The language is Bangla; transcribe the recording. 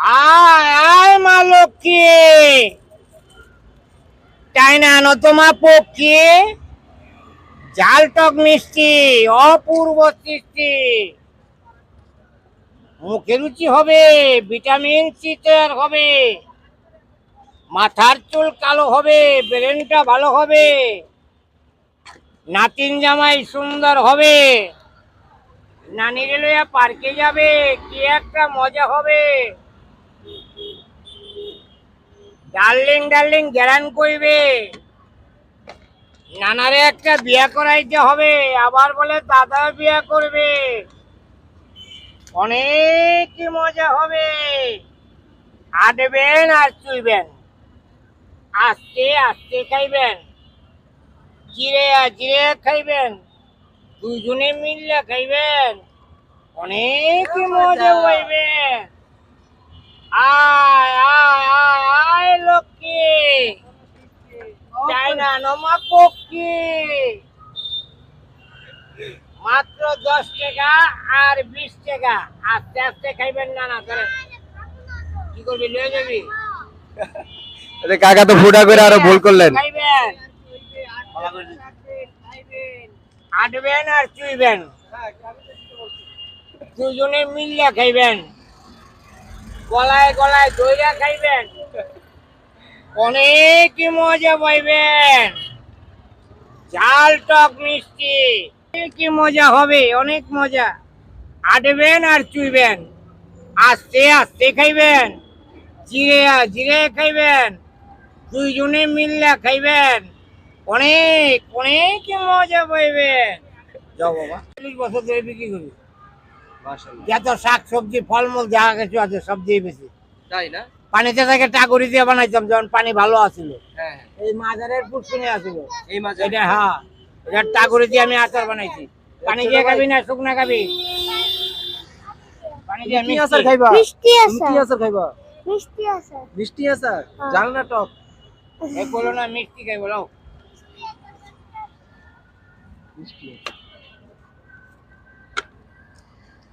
আয় আয় মা লক্ষ্মী। না পক্ষী। মিষ্টি, অপূর্ব সৃষ্টি। মুখে রুচি হবে, ভিটামিন সি তৈরি হবে। মাথার চুল কালো হবে, ব্রেনটা ভালো হবে। নাতিন জামাই সুন্দর হবে। নানিরে লইয়া পার্কে যাবে, কি একটা মজা হবে। ডার্লিং ডার্লিং গ্যারান করবে নানারে একটা বিয়া করাইতে হবে আবার বলে দাদা বিয়া করবে। অনেক মজা হবে। আটবেন আর চুইবেন আস্তে আস্তে খাইবেন জিরে আর জিরে খাইবেন দুজনে মিললে খাইবেন অনেক মজা হইবে আয় আয় আয় আয় লক্ষ্মী পক্ষী মাত্র দশ টাকা আর বিশ টাকা। আস্তে আস্তে খাইবেন না না করে কি করবি যাবি? কাকা তো ফুটা করে আরও ভুল করলেন। খাইবেন। আটবেন আর চুইবেন। দুজনে মিললে খাইবেন। গলায় গলায় দইরা খাইবেন। অনেক মজা পাইবেন। ঝাল টক মিষ্টি। কি মজা হবে অনেক মজা। আটবেন আর চুইবেন। আস্তে আস্তে খাইবেন। জিরে আর জিরে খাইবেন। দুইজনে মিললে খাইবেন। অনেক অনেক মজা পাইবেন। যাও বাবা। চল্লিশ বছর ধরে বিক্রি করি। যত শাক সবজি ফলমূল যা কিছু আছে সব দিয়ে বেশি। তাই না? পানিতে থেকে টাকুরি দিয়ে বানাইতাম যখন পানি ভালো আছিল হ্যাঁ এই মাজারের পুষ্কুনি আছিল এই মাঝে এটা হ্যাঁ এটা টাকুরি দিয়ে আমি আচার বানাইছি। পানি দিয়ে খাবি না শুকনা খাবি? পানি দিয়ে কি মিষ্টি। আচার খাইবা? মিষ্টি আছে কি আচার খাইবা? মিষ্টি আছে মিষ্টি আচার? হ্যাঁ। জাল না টক? এ বলো না মিষ্টি খাই বলো মিষ্টি আচার।